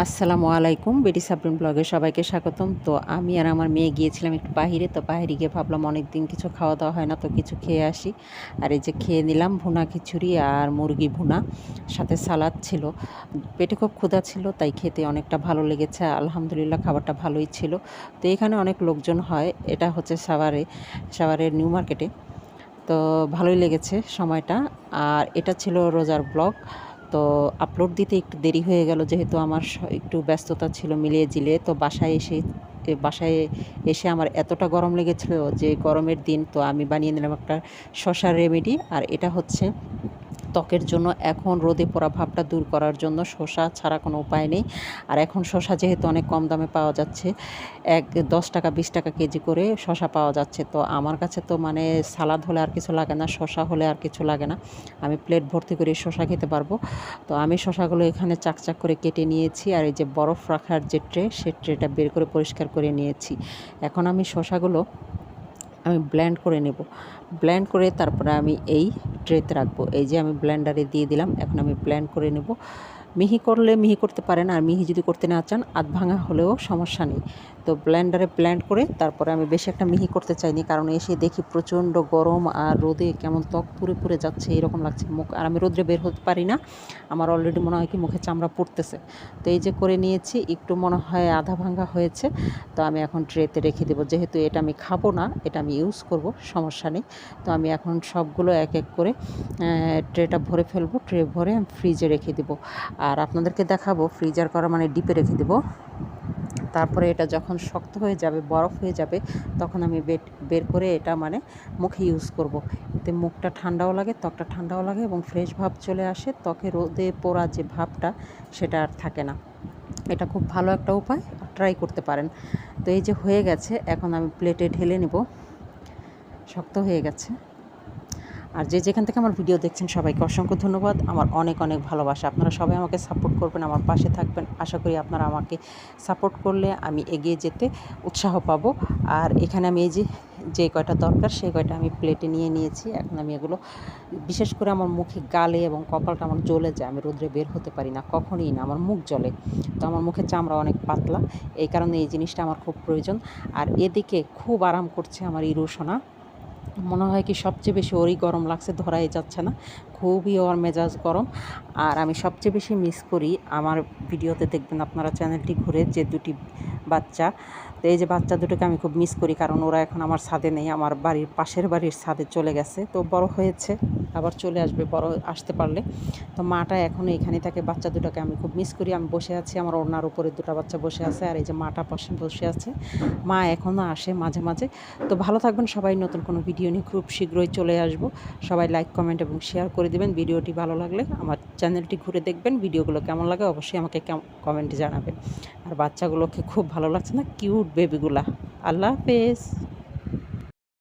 আসসালামু আলাইকুম বেটি সাবরিন ব্লগে সবাইকে স্বাগতম। তো আমি আর আমার মেয়ে গিয়েছিলাম একটু বাহিরে, তো বাহিরে গিয়ে ভাবলাম অনেক দিন কিছু খাওয়া দাওয়া হয় না, তো কিছু খেয়ে আসি। আর এই যে খেয়ে নিলাম ভুনা খিচুড়ি আর মুরগি ভুনা, সাথে সালাদ ছিল। পেটে খুব ক্ষুধা ছিল, তাই খেতে অনেকটা ভালো লেগেছে, আলহামদুলিল্লাহ খাবারটা ভালোই ছিল। তো এখানে অনেক লোকজন হয়, এটা হচ্ছে সাভারে, সাভারের নিউ মার্কেটে। তো ভালোই লেগেছে সময়টা। আর এটা ছিল রোজার ব্লগ। তো আপলোড দিতে একটু দেরি হয়ে গেল, যেহেতু আমার একটু ব্যস্ততা ছিল মিলিয়ে জিলে তো বাসায় এসে বাসায় এসে আমার এতটা গরম লেগেছিল যে গরমের দিন তো আমি বানিয়ে নিলাম একটা শশার রেমেডি আর এটা হচ্ছে ত্বকের জন্য এখন রোদে পড়া ভাবটা দূর করার জন্য শসা ছাড়া কোনো উপায় নেই। আর এখন শসা যেহেতু অনেক কম দামে পাওয়া যাচ্ছে, এক দশ টাকা, বিশ টাকা কেজি করে শসা পাওয়া যাচ্ছে। তো আমার কাছে তো মানে সালাদ হলে আর কিছু লাগে না, শসা হলে আর কিছু লাগে না। আমি প্লেট ভর্তি করে শসা খেতে পারব। তো আমি শসাগুলো এখানে চাকচাক করে কেটে নিয়েছি আর এই যে বরফ রাখার যে ট্রে, সে ট্রেটা বের করে পরিষ্কার করে নিয়েছি। এখন আমি শসাগুলো আমি ব্ল্যান্ড করে নেব। ব্ল্যান্ড করে তারপরে আমি এই ট্রেতে রাখব। এই যে আমি ব্লেন্ডারে দিয়ে দিলাম এখন আমি ব্লেন্ড করে নেব। মিহি করলে মিহি করতে পারেন, আর মিহি যদি করতে না চান, আধ ভাঙা হলেও সমস্যা নেই। তো ব্ল্যান্ডারে ব্ল্যান্ড করে তারপরে আমি বেশি একটা মিহি করতে চাইনি, কারণ এসে দেখি প্রচণ্ড গরম আর রোদে কেমন ত্বক পুরে পুরে যাচ্ছে, এরকম লাগছে মুখ। আর আমি রোদ্রে বের হতে পারি না, আমার অলরেডি মনে হয় কি মুখে চামড়া পড়তেছে। তো এই যে করে নিয়েছি, একটু মনে হয় আধা ভাঙা হয়েছে, তো আমি এখন ট্রেতে রেখে দেবো। যেহেতু এটা আমি খাব না, এটা আমি ইউজ করব, সমস্যা নেই। তো আমি এখন সবগুলো এক এক করে ট্রেটা ভরে ফেলব ট্রে ভরে আমি ফ্রিজে রেখে দেবো। আর আপনাদেরকে দেখাবো ফ্রিজার করা মানে ডিপে রেখে দেবো। তারপরে এটা যখন শক্ত হয়ে যাবে, বরফ হয়ে যাবে, তখন আমি বেট, বের করে এটা মানে মুখে ইউজ করব। এতে মুখটা ঠান্ডাও লাগে, ত্বকটা ঠান্ডাও লাগে এবং ফ্রেশ ভাব চলে আসে। ত্বকে রোদে পোড়া যে ভাবটা, সেটা আর থাকে না। এটা খুব ভালো একটা উপায় ট্রাই করতে পারেন। তো এই যে হয়ে গেছে, এখন আমি প্লেটে ঢেলে নেব। শক্ত হয়ে গেছে। আর যে যেখান থেকে আমার ভিডিও দেখছেন, সবাইকে অসংখ্য ধন্যবাদ। আমার অনেক অনেক ভালোবাসা। আপনারা সবাই আমাকে সাপোর্ট করবেন, আমার পাশে থাকবেন। আশা করি আপনারা আমাকে সাপোর্ট করলে আমি এগিয়ে যেতে উৎসাহ পাবো। আর এখানে আমি এই যে যে কয়টা দরকার, সেই কয়টা আমি প্লেটে নিয়ে নিয়েছি। এখন আমি এগুলো, বিশেষ করে আমার মুখে গালে এবং কপালটা আমার জ্বলে যায়। আমি রোদ্রে বের হতে পারি না, কখনই না। আমার মুখ জ্বলে। তো আমার মুখের চামড়া অনেক পাতলা। এই কারণে এই জিনিসটা আমার খুব প্রয়োজন। আর এদিকে খুব আরাম করছে আমার ইরুসোনা। মনে হয় কি সবচেয়ে বেশি ওরই গরম লাগছে, ধরাই যাচ্ছে না। খুবই ওর মেজাজ গরম। আর আমি সবচেয়ে বেশি মিস করি আমার ভিডিওতে দেখবেন আপনারা চ্যানেলটি ঘুরে যে দুটি বাচ্চা, তো এই যে বাচ্চা দুটোকে আমি খুব মিস করি কারণ ওরা এখন আমার ছাদে নেই, আমার বাড়ির পাশের বাড়ির ছাদে চলে গেছে। তো বড় হয়েছে, আবার চলে আসবে, বড় আসতে পারলে। তো মাটা এখনও এখানে থাকে, বাচ্চা দুটোকে আমি খুব মিস করি। আমি বসে আছি, আমার ওনার উপরে দুটো বাচ্চা বসে আছে, আর এই যে মাটা পাশে বসে আছে। মা এখনও আসে মাঝে মাঝে। তো ভালো থাকবেন সবাই, নতুন কোনো ভিডিও নিয়ে খুব শীঘ্রই চলে আসব। সবাই লাইক কমেন্ট এবং শেয়ার করে দেবেন। ভিডিওটি ভালো লাগলে আমার চ্যানেলটি ঘুরে দেখবেন। ভিডিওগুলো কেমন লাগে অবশ্যই আমাকে কমেন্টে জানাবেন। আর বাচ্চাগুলোকে খুব ভালো লাগছে না? কিউট বেবিগুলা আল্লাহ হাফেজ।